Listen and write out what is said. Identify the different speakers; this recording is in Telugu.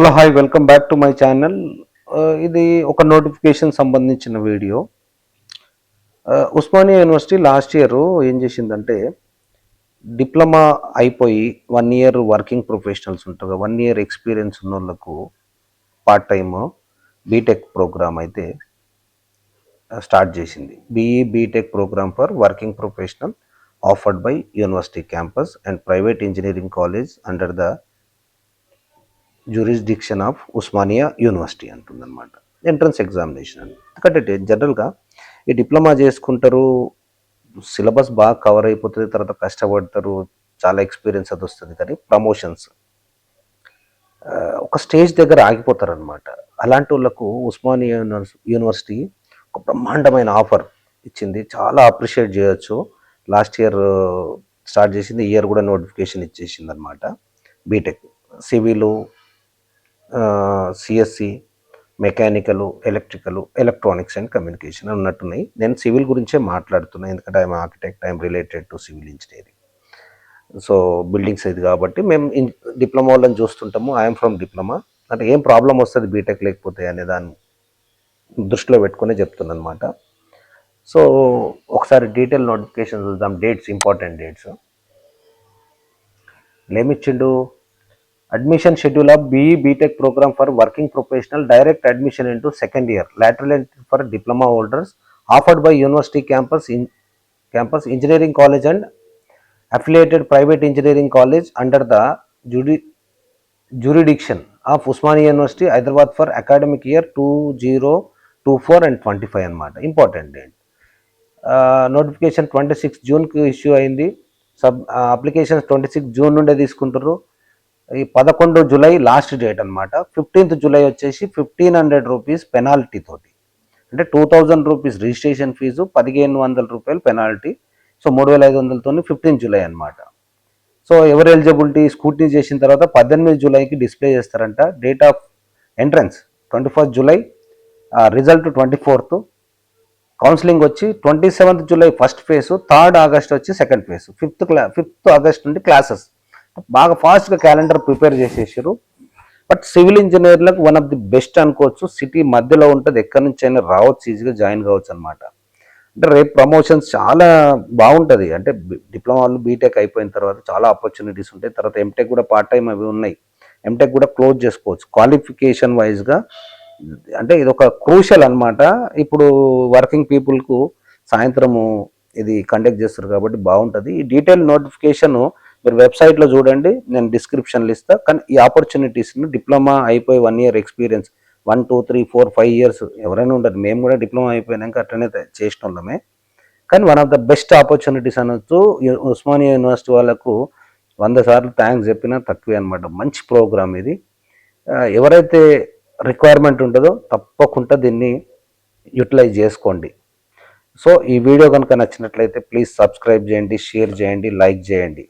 Speaker 1: Hello hi welcome back to my channel. ఇది ఒక నోటిఫికేషన్ సంబంధించిన video. Osmania university last year ఏం చేసిందంటే డిప్లొమా అయిపోయి వన్ ఇయర్ వర్కింగ్ ప్రొఫెషనల్స్ ఉంటారు. వన్ ఇయర్ ఎక్స్పీరియన్స్ ఉన్న వాళ్ళకు పార్ట్ టైమ్ బీటెక్ ప్రోగ్రామ్ అయితే స్టార్ట్ చేసింది. BE BTech program for working professional offered by university campus and private engineering college under the jurisdiction of Osmania university అంటుందన్నమాట. Entrance examination అని. ఎందుకంటే జనరల్గా ఈ డిప్లొమా చేసుకుంటారు సిలబస్ బాగా కవర్ అయిపోతుంది తర్వాత కష్టపడతారు చాలా ఎక్స్పీరియన్స్ అది వస్తుంది కానీ ప్రమోషన్స్ ఒక స్టేజ్ దగ్గర ఆగిపోతారనమాట అలాంటి వాళ్ళకు ఉస్మానియా యూనివర్స్ యూనివర్సిటీ ఒక బ్రహ్మాండమైన ఆఫర్ ఇచ్చింది. చాలా అప్రిషియేట్ చేయొచ్చు. లాస్ట్ ఇయర్ స్టార్ట్ చేసింది ఇయర్ కూడా నోటిఫికేషన్ ఇచ్చేసింది అనమాట BTech civil CSC mechanical electrical electronics and communication ఉన్నట్టున్నాయి. నేను సివిల్ గురించే మాట్లాడుతున్నాను ఎందుకంటే I'm architect I'm related to civil engineering. So buildings ఇది కాబట్టి మేము డిప్లొమా వాళ్ళని చూస్తుంటాము. I'm from diploma. అంటే ఏం ప్రాబ్లం వస్తుంది బీటెక్ లేకపోతే అనే దాన్ని దృష్టిలో పెట్టుకునే చెప్తున్నాను అనమాట సో ఒకసారి డీటెయిల్ నోటిఫికేషన్ చూద్దాం. Dates important dates. లేమిచ్చిండు admission schedule of BE BTech program for working professional direct admission into second year lateral entry for diploma holders offered by university campus campus engineering college and affiliated private engineering college under the engineering college of the judi- jurisdiction of Usmania University, Hyderabad for academic year 2024 and 25 అన్నమాట. Important date notification twenty six జూన్కి issue అయింది. సబ్ అప్లికేషన్స్ ట్వంటీ సిక్స్ జూన్ నుండే తీసుకుంటారు ఈ పదకొండు జూలై లాస్ట్ డేట్ అనమాట ఫిఫ్టీన్త్ జూలై వచ్చేసి ఫిఫ్టీన్ హండ్రెడ్ రూపీస్ పెనాల్టీ తోటి. అంటే two thousand rupees registration fee పదిహేను వందల రూపాయలు పెనాల్టీ. సో మూడు వేల ఐదు వందలతో ఫిఫ్టీన్ జూలై అనమాట సో ఎవరు ఎలిజిబిలిటీ స్కూటీ చేసిన తర్వాత పద్దెనిమిది జూలైకి డిస్ప్లే చేస్తారంట. Date of entrance twenty first July result twenty fourth. Counselling వచ్చి twenty seventh July first phase third August వచ్చి సెకండ్ ఫేజ్ ఫిఫ్త్ క్లా ఫిఫ్త్ ఆగస్ట్ నుండి క్లాసెస్. బాగా ఫాస్ట్గా క్యాలెండర్ ప్రిపేర్ చేసేసారు బట్ సివిల్ ఇంజనీర్లకు వన్ ఆఫ్ ది బెస్ట్ అనుకోవచ్చు. సిటీ మధ్యలో ఉంటుంది. ఎక్కడి నుంచి అయినా రావచ్చు. ఈజీగా జాయిన్ కావచ్చు అనమాట అంటే రేపు ప్రమోషన్స్ చాలా బాగుంటుంది. అంటే డిప్లొమాలు బీటెక్ అయిపోయిన తర్వాత చాలా ఆపర్చునిటీస్ ఉంటాయి. తర్వాత ఎంటెక్ కూడా పార్ట్ టైం అవి ఉన్నాయి. ఎంటెక్ కూడా క్లోజ్ చేసుకోవచ్చు. క్వాలిఫికేషన్ వైజ్గా అంటే ఇది ఒక క్రూషల్ అన్నమాట. ఇప్పుడు వర్కింగ్ పీపుల్కు సాయంత్రము ఇది కండక్ట్ చేస్తారు కాబట్టి బాగుంటుంది. ఈ డీటెయిల్ నోటిఫికేషన్ మీరు వెబ్సైట్లో చూడండి నేను డిస్క్రిప్షన్లు ఇస్తాను కానీ ఈ ఆపర్చునిటీస్ని డిప్లొమా అయిపోయి one year experience one two three four five years ఎవరైనా ఉండరు. మేము కూడా డిప్లొమా అయిపోయినాక అట్లనే చేసిన వాళ్ళమే కానీ one of the best opportunities అనొచ్చు ఉస్మానియా యూనివర్సిటీ వాళ్ళకు వంద సార్లు థ్యాంక్స్ చెప్పినా తక్కువే అనమాట మంచి ప్రోగ్రామ్ ఇది. ఎవరైతే రిక్వైర్మెంట్ ఉంటుందో తప్పకుండా దీన్ని యూటిలైజ్ చేసుకోండి. సో ఈ వీడియో కనుక నచ్చినట్లయితే ప్లీజ్ సబ్స్క్రైబ్ చేయండి షేర్ చేయండి లైక్ చేయండి.